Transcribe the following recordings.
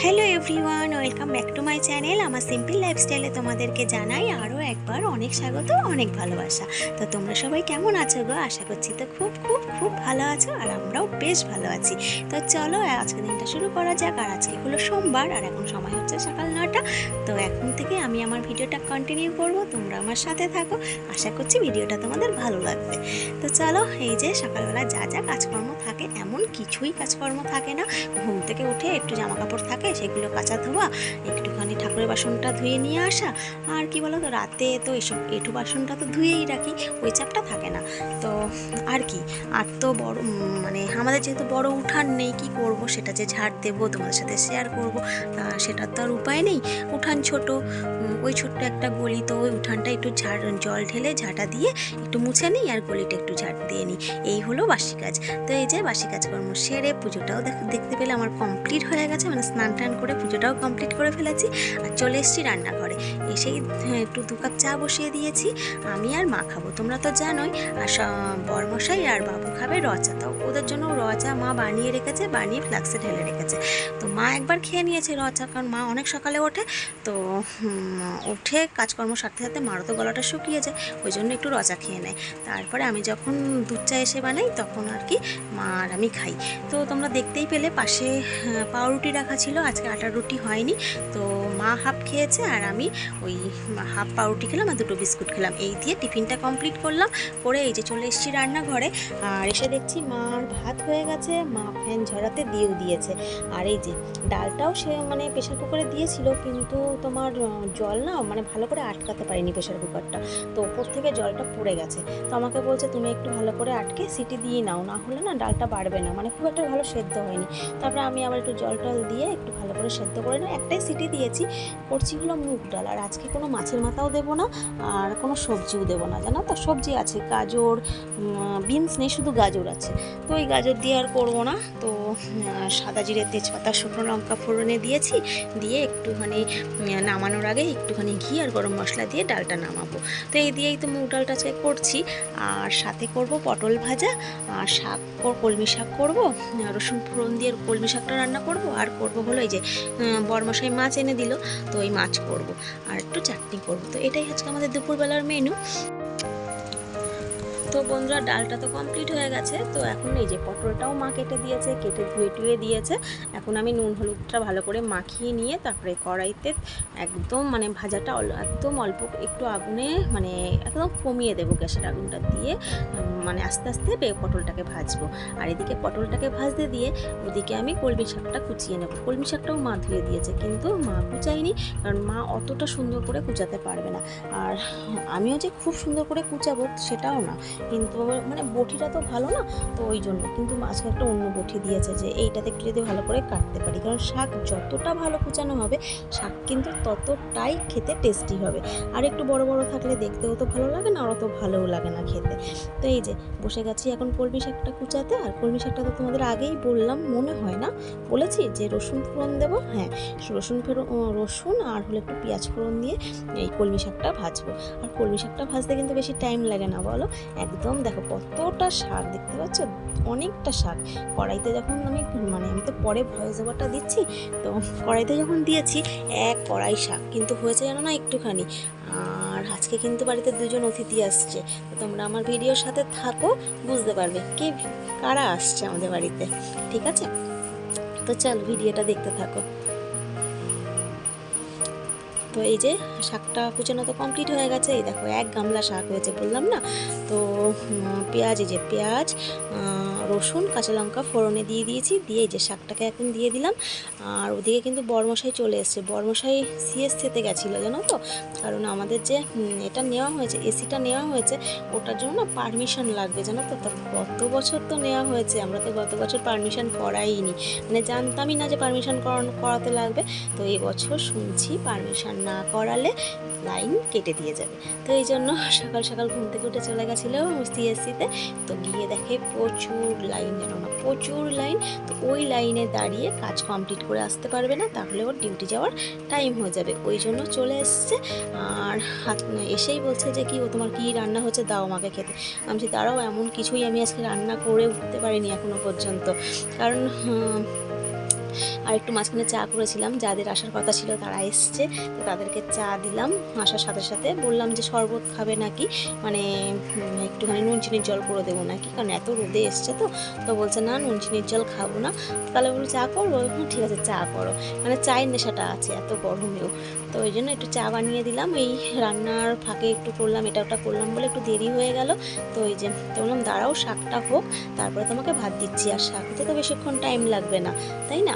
Hello everyone welcome back to my channel আমার simple লাইফস্টাইলে তোমাদেরকে জানাই আরও একবার অনেক স্বাগত, অনেক ভালোবাসা। তো তোমরা সবাই কেমন আছো গো? আশা করছি তো খুব খুব খুব ভালো আছো আর আমরাও বেশ ভালো আছি। তো চলো, আজকে দিনটা শুরু করা যাক আর আজকে হলো সোমবার আর এখন সময় হচ্ছে সকাল নটা। তো এখন থেকে আমি আমার ভিডিওটা কন্টিনিউ করব, তোমরা আমার সাথে থাকো। আশা করছি ভিডিওটা তোমাদের ভালো লাগবে। তো চলো, এই যে সকালবেলা যা যা কাজকর্ম থাকে, এমন কিছুই কাজকর্ম থাকে না। ঘুম থেকে উঠে একটু জামা কাপড় থাকে, সেগুলো কাঁচা ধোয়া, একটুখানি ঠাকুরের বাসনটা ধুয়ে নিয়ে আসা। আর কি বলো তো রাতে তো এসব, এঁঠু বাসনটা তো ধুয়েই রাখি, ওই চাপটা থাকে না। তো আর কি, আর তো বড় মানে আমাদের যেহেতু বড় উঠান নেই, কি করব? সেটা যে ঝাড় দেবো, তোমাদের সাথে শেয়ার করব সেটার তো আর উপায় নেই। উঠান ছোট ওই ছোট্ট একটা গলি, তো ওই উঠানটা একটু ঝাড়, জল ঢেলে ঝাঁটা দিয়ে একটু মুছে নিই, আর গলিটা একটু ঝাড় দিয়ে নিই। এই হলো বাসি কাজ। তো এই যে বাসি কাজকর্ম সেরে পুজোটাও দেখ- দেখতে পেলে আমার কমপ্লিট হয়ে গেছে মানে স্নান টান করে পুজোটাও কমপ্লিট করে ফেলেছি আর চলে এসেছি রান্নাঘরে। এসেই হ্যাঁ, একটু দু কাপ চা বসিয়ে দিয়েছি। আমি আর মা খাব তোমরা তো জানোই। আর বরমশাই আর বাবু খাবে রচা তো ওদের জন্য রচা মা বানিয়ে রেখেছে বানিয়ে ফ্লাক্সে ঢেলে রেখেছে। তো মা একবার খেয়ে নিয়েছে রচা কারণ মা অনেক সকালে ওঠে। তো উঠে কাজকর্ম সারতে সাথে মারও তো গলাটা শুকিয়ে যায় ওই জন্য একটু রচা খেয়ে নেয়। তারপরে আমি যখন দুধ চা এসে বানাই তখন আর কি মা আর আমি খাই। তো তোমরা দেখতেই পেলে পাশে পাউরুটি রাখা ছিল আজকে আটার রুটি হয়নি। তো মা হাফ খেয়েছে আর আমি ওই হাফ পাউরুটি খেলাম আর দুটো বিস্কুট খেলাম। এই দিয়ে টিফিনটা কমপ্লিট করলাম। করে এই যে চলে এসেছি রান্নাঘরে। আর এসে দেখছি মার ভাত হয়ে গেছে, মা ফ্যান ঝরাতে দিয়েও দিয়েছে। আর এই যে ডালটাও সে মানে প্রেশার কুকারে দিয়েছিল, কিন্তু তোমার জল না মানে ভালো করে আটকাতে পারিনি প্রেশার কুকারটা। তো ওপর থেকে জলটা পড়ে গেছে। তো আমাকে বলছে, তুমি একটু ভালো করে আটকে সিটি দিয়ে নাও। না হলে না ডালটা বাড়বে না। মানে খুব একটা ভালো সেদ্ধ হয়নি। তারপরে আমি আবার একটু জল টল দিয়ে একটু ভালো করে সেদ্ধ করে নিই একটাই সিটি দিয়েছি, করছি হলো মুগ ডাল। আর আজকে কোনো মাছের মাথাও দেবো না, আর কোনো সবজিও দেবো না, জানো তো? সবজি আছে, গাজর বিনস নেই, শুধু গাজর আছে। তো ওই গাজর দিয়ে আর করব না। তো সাদা জিরে তেজপাতা, শুকনো লঙ্কা ফোড়নে দিয়েছি। দিয়ে একটুখানি নামানোর আগে একটুখানি ঘি আর গরম মশলা দিয়ে ডালটা নামাবো। তো এই দিয়েই তো মুগ ডালটা আজকে করছি। আর সাথে করব পটল ভাজা, আর শাক, কলমি শাক করব, রসুন ফোড়ন দিয়ে কলমি শাকটা রান্না করব। আর করব হলো এই যে আহ, বরমশাই মাছ এনে দিল তো ওই মাছ করব। আর একটু চাটনি করব। তো এটাই আজকে আমাদের দুপুরবেলার মেনু তো বন্ধুরা, ডালটা তো কমপ্লিট হয়ে গেছে। তো এখন এই যে পটলটাও মা কেটে দিয়েছে, কেটে ধুয়ে টুয়ে দিয়েছে। এখন আমি নুন হলুদটা ভালো করে মাখিয়ে নিয়ে তারপরে কড়াইতে একদম মানে ভাজাটা একদম অল্প একটু আগুনে মানে একদম কমিয়ে দেবো গ্যাসের আগুনটা দিয়ে। মানে আস্তে আস্তে পটলটাকে ভাজবো। আর এদিকে পটলটাকে ভাজতে দিয়ে ওদিকে আমি কলমি শাকটা কুচিয়ে নেব। কলমি শাকটাও মা ধুয়ে দিয়েছে, কিন্তু মা কুচায়নি, কারণ মা অতটা সুন্দর করে কুচাতে পারবে না। আর আমিও যে খুব সুন্দর করে কুচাবো সেটাও না। কিন্তু মানে বটিটা তো ভালো না, তো ওই জন্য। কিন্তু মাঝখানে একটা অন্য বটি দিয়েছে যে এইটাতে একটু যদি ভালো করে কাটতে পারি। কারণ শাক যতটা ভালো কুচানো হবে, শাক কিন্তু ততটাই খেতে টেস্টি হবে। আর একটু বড় বড় থাকলে দেখতেও তো ভালো লাগে না আর অত ভালোও লাগে না খেতে। তো এই যে, বসে গেছি এখন কলমি শাকটা কুচাতে। আর কলমি শাকটা তো তোমাদের আগেই বললাম, মনে হয় না। বলেছি যে রসুন ফোড়ন দেবো হ্যাঁ। রসুন ফেরো রসুন আর হলো একটু পেঁয়াজ ফোড়ন দিয়ে এই কলমি শাকটা ভাজবো। আর কলমি শাকটা ভাজতে কিন্তু বেশি টাইম লাগে না, বলো? একদম দেখো কতটা শাক দেখতে পাচ্ছ? অনেকটা শাক কড়াইতে যখন আমি মানে আমি তো পরে ভয়েস ওভারটা দিচ্ছি, তো কড়াইতে যখন দিয়েছি, এক কড়াই শাক কিন্তু হয়েছে জানো না একটুখানি। আর আজকে কিন্তু বাড়িতে দুজন অতিথি আসছে, তো তোমরা আমার ভিডিওর সাথে থাকো, বুঝতে পারবে কে, কারা আসছে আমাদের বাড়িতে, ঠিক আছে? তো চল ভিডিওটা দেখতে থাকো। তো এই যে শাকটা কুচানো তো কমপ্লিট হয়ে গেছে। এই দেখো, এক গামলা শাক হয়েছে বললাম না? তো পেঁয়াজ, এই যে পেঁয়াজ রসুন, কাঁচা লঙ্কা ফোড়নে দিয়ে দিয়েছি। দিয়ে যে শাকটাকে এখন দিয়ে দিলাম। আর ওদিকে কিন্তু বরমশাই চলে এসছে। বরমশাই সিএস সিএসসিতে গেছিল, জানো তো? কারণ আমাদের যে এটা নেওয়া হয়েছে, এসিটা নেওয়া হয়েছে, ওটার জন্য না পারমিশন লাগবে, জানো তো? তো গত বছর তো নেওয়া হয়েছে, আমরা তো গত বছর পারমিশন করাইনি। মানে জানতামই না যে পারমিশন করাতে লাগবে। তো এবছর শুনছি পারমিশন না করালে লাইন কেটে দিয়ে যাবে। তো এই জন্য সকাল সকাল ঘুম থেকে উঠে চলে গেছিল সিএসসিতে তো গিয়ে দেখে প্রচুর লাইন, জানো না? প্রচুর লাইন। তো ওই লাইনে দাঁড়িয়ে কাজ কমপ্লিট করে আসতে পারবে না, তাহলে ওর ডিউটি যাওয়ার টাইম হয়ে যাবে। ওই জন্য চলে এসছে। আর হাত, এসেই বলছে যে কি ও তোমার কি রান্না হচ্ছে, দাও আমাকে খেতে। আমি দাঁড়াও, এমন কিছুই আমি আজকে রান্না করে উঠতে পারিনি এখনও পর্যন্ত। কারণ আর একটু মাঝখানে চা করেছিলাম যাদের আসার কথা ছিল তারা এসছে তো তাদেরকে চা দিলাম আসার সাথে সাথে বললাম যে শরবত খাবে নাকি মানে একটুখানি নুন চিনির জল করে দেবো নাকি কারণ এত রোদে এসছে তো তো বলছে না নুন চিনির জল খাব না তাহলে বলো চা করব হুম, ঠিক আছে চা করো। মানে চায়ের নেশাটা আছে এত গরমেও তো ওই জন্য একটু চা বানিয়ে দিলাম এই রান্নার ফাঁকে একটু করলাম এটা ওটা করলাম বলে একটু দেরি হয়ে গেল তো ওই যে তো বললাম দাঁড়াও শাকটা হোক তারপরে তোমাকে ভাত দিচ্ছি আর শাক হতে তো বেশিক্ষণ টাইম লাগবে না। তাই না?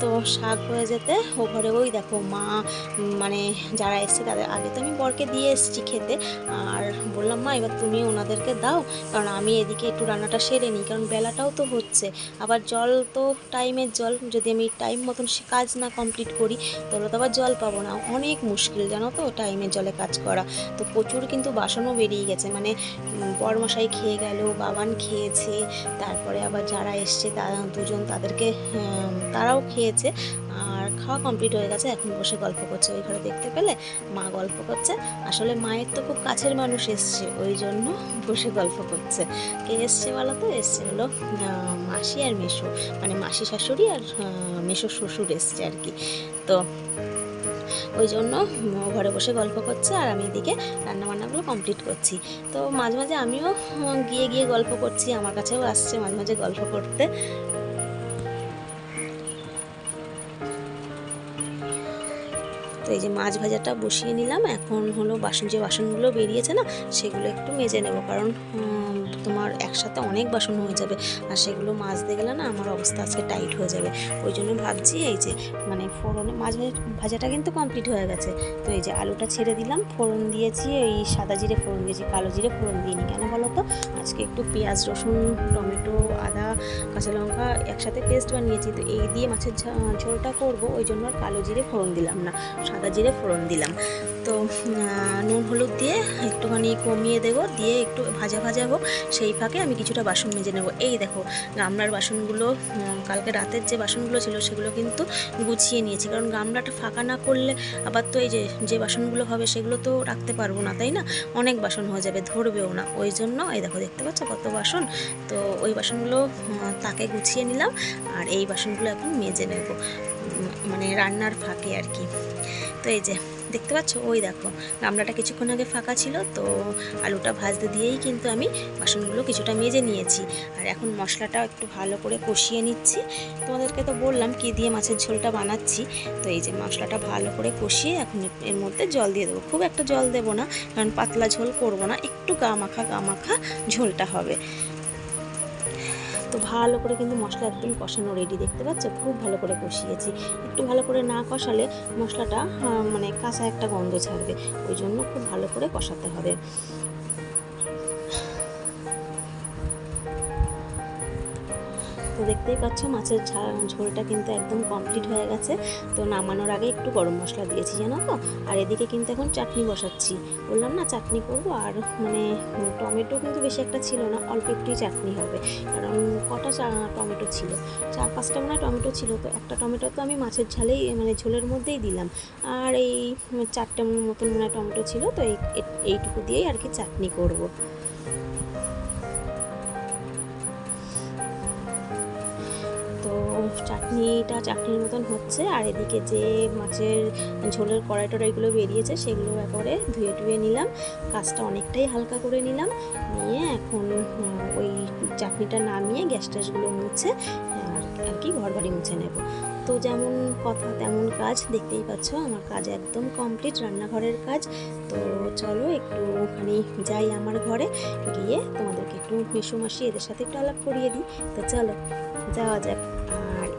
তো শাক হয়ে যেতে ও ঘরে ওই দেখো মা মানে যারা এসছে তাদের আগে তো আমি বরকে দিয়ে এসেছি খেতে। আর বললাম মা এবার তুমি ওনাদেরকে দাও কারণ আমি এদিকে একটু রান্নাটা সেরে নিই কারণ বেলাটাও তো হচ্ছে। আবার জল তো টাইমের জল যদি আমি টাইম মতন সে কাজ না কমপ্লিট করি তাহলে তো আবার জল পাবো না। অনেক মুশকিল জানো তো টাইমের জলে কাজ করা। তো প্রচুর কিন্তু বাসনও বেরিয়ে গেছে মানে উম, বড়মশাই খেয়ে গেল বাবান খেয়েছে তারপরে আবার যারা এসছে তারা দুজন তাদেরকে তারাও তারাও খেয়েছে আর খাওয়া কমপ্লিট হয়ে গেছে, এখন বসে গল্প করছে। ওই ঘরে দেখতে পেলে মা গল্প করছে। আসলে মায়ের তো খুব কাছের মানুষ এসছে, ওই জন্য বসে গল্প করছে। কে এসছে বলো তো? এসছে হলো মাসি আর মেশো। মানে মাসি শাশুড়ি আর মেশো শ্বশুর এসছে আর কি। তো ওই জন্য ঘরে বসে গল্প করছে আর আমি এদিকে রান্নাবান্নাগুলো কমপ্লিট করছি। তো মাঝে মাঝে আমিও গিয়ে গিয়ে গল্প করছি। আমার কাছেও আসছে মাঝে মাঝে গল্প করতে। তো এই যে মাছ ভাজাটা বসিয়ে নিলাম। এখন হলো বাসন, যে বাসনগুলো বেরিয়েছে না, সেগুলো একটু মেজে নেব। কারণ তোমার একসাথে অনেক বাসন হয়ে যাবে। আর সেগুলো মাজতে গেলে না আমার অবস্থা আজকে টাইট হয়ে যাবে। ওই জন্য ভাবছি এই যে মানে ফোড়নে, মাছ ভাজাটা কিন্তু কমপ্লিট হয়ে গেছে। তো এই যে আলুটা ছেড়ে দিলাম, ফোড়ন দিয়েছি, এই সাদা জিরে ফোড়ন দিয়েছি, কালো জিরে ফোড়ন দিইনি। কেন বলো তো? আজকে একটু পেঁয়াজ, রসুন, টমেটো, আদা কাঁচা লঙ্কা একসাথে পেস্ট বানিয়েছি, তো এই দিয়ে মাছের ঝোলটা করব, ওই জন্য আর কালো জিরে ফোড়ন দিলাম না, সাদা জিরে ফোড়ন দিলাম। তো নুন হলুদ দিয়ে একটুখানি কমিয়ে দেবো, দিয়ে একটু ভাজা ভাজা হোক, সেই ফাঁকে আমি কিছুটা বাসন মেজে নেব। এই দেখো, গামলার বাসনগুলো কালকে রাতের যে বাসনগুলো ছিল, সেগুলো কিন্তু গুছিয়ে নিয়েছি। কারণ গামলাটা ফাঁকা না করলে আবার তো এই যে যে বাসনগুলো হবে, সেগুলো তো রাখতে পারব না, তাই না? অনেক বাসন হয়ে যাবে, ধরবেও না। ওই জন্য, এই দেখো, দেখতে পাচ্ছ কত বাসন? তো ওই বাসনগুলো তাকে গুছিয়ে নিলাম আর এই বাসনগুলো এখন মেজে নেব মানে রান্নার ফাঁকে আর কি। তো এই যে, দেখতে পাচ্ছ? ওই দেখো, গামলাটা কিছুক্ষণ আগে ফাঁকা ছিল, তো আলুটা ভাজতে দিয়েই কিন্তু আমি বাসনগুলো কিছুটা মেজে নিয়েছি। আর এখন মশলাটা একটু ভালো করে কষিয়ে নিচ্ছি। তোমাদেরকে তো বললাম কি দিয়ে মাছের ঝোলটা বানাচ্ছি। তো এই যে, মশলাটা ভালো করে কষিয়ে এখন এর মধ্যে জল দিয়ে দেবো। খুব একটা জল দেবো না, কারণ পাতলা ঝোল করব না, একটু গা মাখা গা মাখা ঝোলটা হবে। তো ভালো করে কিন্তু মশলা একদম কষানো রেডি দেখতে পাচ্ছ? খুব ভালো করে কষিয়েছি। একটু ভালো করে না কষালে মশলাটা মানে কাঁচা একটা গন্ধ ছাড়বে। ওই জন্য খুব ভালো করে কষাতে হবে। দেখতেই পাচ্ছ, মাছের ঝোলটা কিন্তু একদম কমপ্লিট হয়ে গেছে। তো নামানোর আগে একটু গরম মশলা দিয়েছি, জানো তো? আর এদিকে কিন্তু এখন চাটনি বসাচ্ছি। বললাম না চাটনি করব, আর মানে টমেটো কিন্তু বেশি একটা ছিল না, অল্প একটুই চাটনি হবে। কারণ কটা টমেটো ছিল? চার পাঁচটা মনে টমেটো ছিল। তো একটা টমেটো তো আমি মাছের ঝালেই মানে ঝোলের মধ্যেই দিলাম। আর এই চারটে মতন মনে টমেটো ছিল, তো এই, এইটুকু দিয়েই আর কি চাটনি করব। চাটনিটা চাটনির মতন হচ্ছে, আর এদিকে যে মাছের ঝোলের কড়াই টড়াইগুলো বেরিয়েছে, সেগুলো একবারে ধুয়ে টুয়ে নিলাম। কাজটা অনেকটাই হালকা করে নিলাম। নিয়ে এখন ওই চাটনিটা নামিয়ে গ্যাস ট্যাসগুলো মুছে, আর কি ঘর বাড়ি মুছে নেব। তো যেমন কথা, তেমন কাজ, দেখতেই পাচ্ছ আমার কাজ একদম কমপ্লিট, রান্নাঘরের কাজ। তো চলো একটুখানি যাই আমার ঘরে, গিয়ে তোমাদেরকে একটু মেসো মাসি এদের সাথে একটু আলাপ করিয়ে দিই। তো চলো, যাওয়া যাক।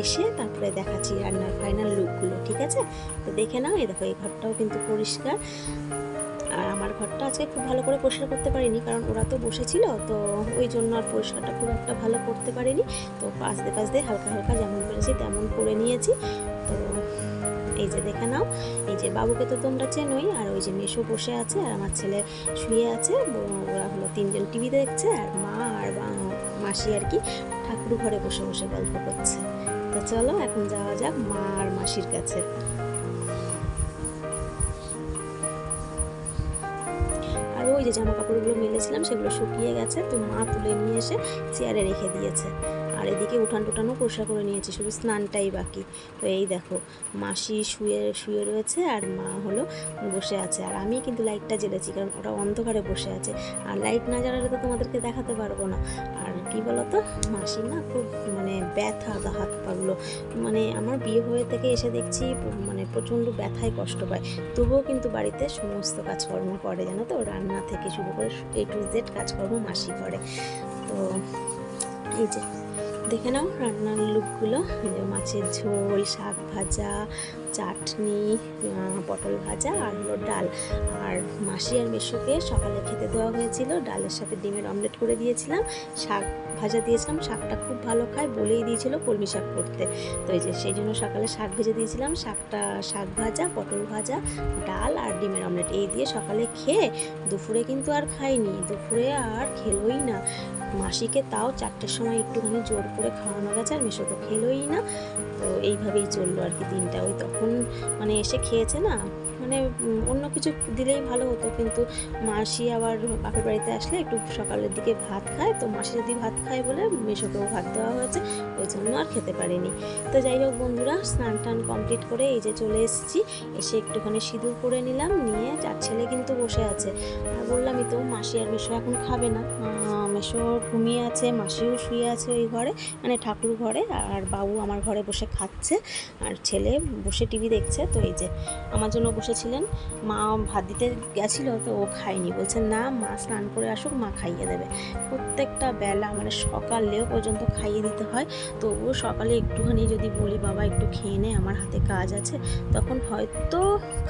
এসে তারপরে দেখাচ্ছি রান্নার ফাইনাল লুকগুলো ঠিক আছে? তো দেখে নাও, এই দেখো, এই ঘরটাও কিন্তু পরিষ্কার। আর আমার ঘরটা আজকে খুব ভালো করে পরিষ্কার করতে পারিনি, কারণ ওরা তো বসেছিল, তো ওই জন্য আর পরিষ্কারটা খুব একটা ভালো করতে পারিনি। তো পাশ দিয়ে হালকা হালকা যেমন পেরেছি তেমন করে নিয়েছি। তো এই যে দেখে নাও, এই যে বাবুকে তো তোমরা চেনোই, আর ওই যে মেশো বসে আছে, আর আমার ছেলে শুয়ে আছে। ওরা হলো তিনজন টিভি দেখছে, আর মা আর মাসি আর কি ঠাকুর ঘরে বসে বসে গল্প করছে। তো চলো, এখন যাওয়া যাক মা আর মাসির কাছে। আর ওই যে জামা কাপড়গুলো মেলেছিলাম, সেগুলো শুকিয়ে গেছে, তো মা তুলে নিয়ে এসে চেয়ারে রেখে দিয়েছে। আর এদিকে উঠান টুটানও পরিষ্কার করে নিয়েছি, শুধু স্নানটাই বাকি। তো এই দেখো, মাসি শুয়ে শুয়ে রয়েছে আর মা হলো বসে আছে। আর আমি কিন্তু লাইটটা জ্বেলেছি, কারণ ওটা অন্ধকারে বসে আছে। আর লাইট না জ্বালালে তো তোমাদেরকে দেখাতে পারব না। আর কি বলতো? মাসির না খুব মানে ব্যথা হাত পাগুলো। মানে আমার বিয়ে হয়ে থেকে এসে দেখছি মানে প্রচণ্ড ব্যথায় কষ্ট পায়। তবুও কিন্তু বাড়িতে সমস্ত কাজকর্ম করে, জানো তো? রান্না থেকে শুরু করে এ টু জেড কাজকর্ম মাসি করে। তো এই যে দেখে নাও রান্নার লুকগুলো মাছের ঝোল, শাক ভাজা, চাটনি পটল ভাজা আর হলো ডাল। আর মাসি আর মেশোকে সকালে খেতে দেওয়া হয়েছিল। ডালের সাথে ডিমের অমলেট করে দিয়েছিলাম। শাক ভাজা দিয়েছিলাম। শাকটা খুব ভালো খায় বলেই দিয়েছিল কলমি শাক করতে। তো এই যে সেই জন্য সকালে শাক ভেজে দিয়েছিলাম। শাকটা শাক ভাজা, পটল ভাজা, ডাল আর ডিমের অমলেট এই দিয়ে সকালে খেয়ে দুপুরে কিন্তু আর খাইনি। দুপুরে আর খেলোই না। মাসিকে তাও চারটের সময় একটুখানি জোর করে খাওয়ানো গেছে, আর মেশো তো খেলোই না। তো এইভাবেই চলল আর কি দিনটা। ওই তখন মানে এসে খেয়েছে না মানে অন্য কিছু দিলেই ভালো হতো। কিন্তু মাসি আবার বাপের বাড়িতে আসলে একটু সকালের দিকে ভাত খায়। তো মাসি যদি ভাত খায় বলে মেশোকেও ভাত দেওয়া হয়েছে, ওই জন্য আর খেতে পারিনি। তো যাই হোক বন্ধুরা, স্নান টান কমপ্লিট করে এই যে চলে এসেছি। এসে একটুখানি সিঁদুর করে নিলাম, নিয়ে চার ছেলে কিন্তু বসে আছে। আর বললামই তো, মাসি আর মেশো এখন খাবে না। মেশো ঘুমিয়ে আছে, মাসিও শুয়ে আছে ওই ঘরে মানে ঠাকুর ঘরে আর বাবু আমার ঘরে বসে খাচ্ছে আর ছেলে বসে টিভি দেখছে। তো এই যে আমার জন্য বসেছিলেন, মা ভাত দিতে গেছিল তো ও খায়নি। বলছে না, মা স্নান করে আসুক, মা খাইয়ে দেবে। প্রত্যেকটা বেলা মানে সকালেও পর্যন্ত খাইয়ে দিতে হয়। তবুও সকালে একটুখানি যদি বলি, বাবা, একটু খেয়ে নে, আমার হাতে কাজ আছে। তখন হয়তো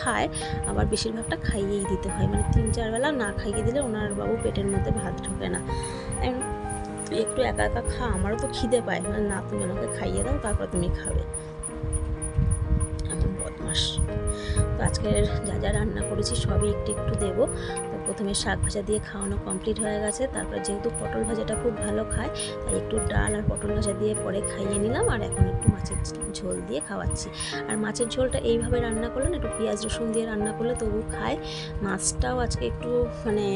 খায়, আবার বেশিরভাগটা খাইয়েই দিতে হয়। মানে তিন, চার বেলা না খাইয়ে দিলে ওনার বাবু পেটের মধ্যে ভাত ঢোকে না। একটু একা একা খা আমারও তো খিদে পায়। মানে না, তুমি আমাকে খাইয়ে দাও, তারপর তুমি খাবে। এমন বদমাস। তো আজকের যা যা রান্না করেছি, সবই একটু একটু দেবো। তো প্রথমে শাক ভাজা দিয়ে খাওয়ানো কমপ্লিট হয়ে গেছে। তারপর যেহেতু পটল ভাজাটা খুব ভালো খায়, তাই একটু ডাল আর পটল ভাজা দিয়ে পরে খাইয়ে নিলাম। আর এখন একটু মাছের ঝোল দিয়ে খাওয়াচ্ছি। আর মাছের ঝোলটা এইভাবে রান্না করলে না, একটু পেঁয়াজ রসুন দিয়ে রান্না করলে তবু খায়। মাছটাও আজকে একটু মানে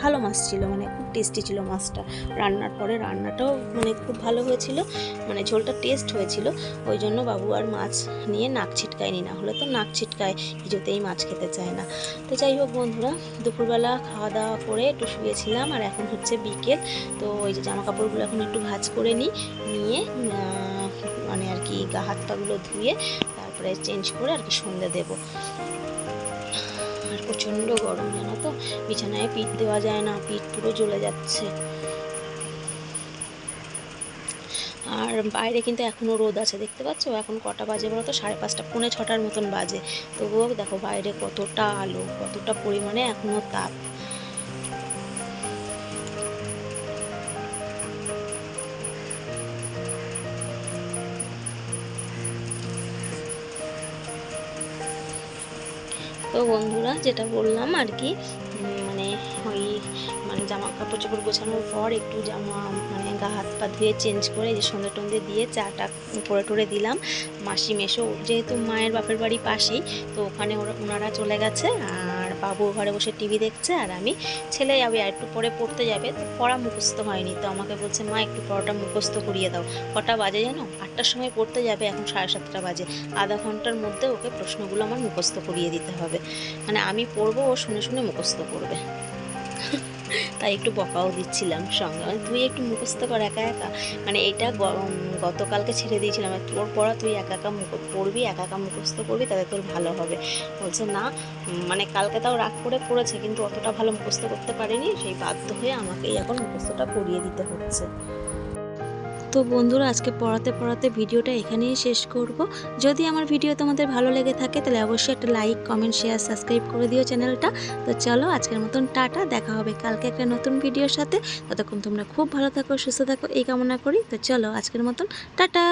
ভালো মাছ ছিল। মানে খুব টেস্টি ছিল মাছটা। রান্নার পরে রান্নাটাও মানে খুব ভালো হয়েছিল। মানে ঝোলটা টেস্ট হয়েছিল। ওই জন্য বাবু আর মাছ নিয়ে নাক ছিটকায়নি। না হলে তো নাক ছিটকায় কিছুতেই মাছ খেতে চায় না। তো যাই হোক বন্ধুরা, দুপুরবেলা খাওয়া দাওয়া করে একটু শুয়েছিলাম আর এখন হচ্ছে বিকেল। তো ওই যে জামা কাপড়গুলো এখন একটু ভাজ করে নিই, নিয়ে মানে আর কি গা হাত পাগুলো ধুয়ে তারপরে চেঞ্জ করে আর কি সন্ধে দেবো। প্রচণ্ড গরম, জানো তো? বিছানায় পিঠ দেওয়া যায় না, পিঠ পুরো জ্বলে যাচ্ছে। আর বাইরে কিন্তু এখনও রোদ আছে, দেখতে পাচ্ছ? এখন কটা বাজে বলো তো? সাড়ে পাঁচটা, পৌনে ছটার মতন বাজে। তবুও দেখো বাইরে কতটা আলো, কতটা পরিমাণে এখনও তাপ। তো বন্ধুরা যেটা বললাম আর কি মানে ওই মানে জামা কাপড় চোপড় গোছানোর পর একটু জামা মানে গা হাত পা ধুয়ে চেঞ্জ করে যে সন্ধে টন্ধে দিয়ে চাটা করে টরে দিলাম। মাসি মেশো যেহেতু মায়ের বাপের বাড়ি পাশেই, তো ওখানে ওরা, ওনারা চলে গেছে। আর বাবু ঘরে বসে টিভি দেখছে আর আমি ছেলে যাবে আর একটু পরে পড়তে যাবে। তো পড়া মুখস্থ হয়নি, তো আমাকে বলছে, মা, একটু পড়াটা মুখস্থ করিয়ে দাও। কটা বাজে জানো? আটটার সময় পড়তে যাবে, এখন সাড়ে সাতটা বাজে। আধা ঘণ্টার মধ্যে ওকে প্রশ্নগুলো আমার মুখস্থ করিয়ে দিতে হবে। মানে আমি পড়ব, ও শুনে শুনে মুখস্থ করবে। তাই একটু বকাও দিচ্ছিলাম সঙ্গে। মানে তুই একটু মুখস্থ কর একা একা। মানে এটা গতকালকে ছেড়ে দিয়েছিলাম। তোর পড়া তুই একা একা মুখ পড়বি, একা একা মুখস্থ করবি, তাতে তোর ভালো হবে। বলছে, না মানে কালকে তাও রাগ করে পড়েছে, কিন্তু অতটা ভালো মুখস্থ করতে পারেনি। সেই বাধ্য হয়ে আমাকেই এখন মুখস্থটা করিয়ে দিতে হচ্ছে। তো বন্ধুরা, আজকে পড়াতে পড়াতে ভিডিওটা এখানেই শেষ করব। যদি আমার ভিডিও তোমাদের ভালো লেগে থাকে, তাহলে অবশ্যই একটা লাইক কমেন্ট শেয়ার সাবস্ক্রাইব করে দিও চ্যানেলটা। তো চলো, আজকের মতন টাটা, দেখা হবে কালকে একটা নতুন ভিডিওর সাথে। ততক্ষণ তোমরা খুব ভালো থাকো, সুস্থ থাকো, এই কামনা করি। তো চলো, আজকের মতন, টাটা!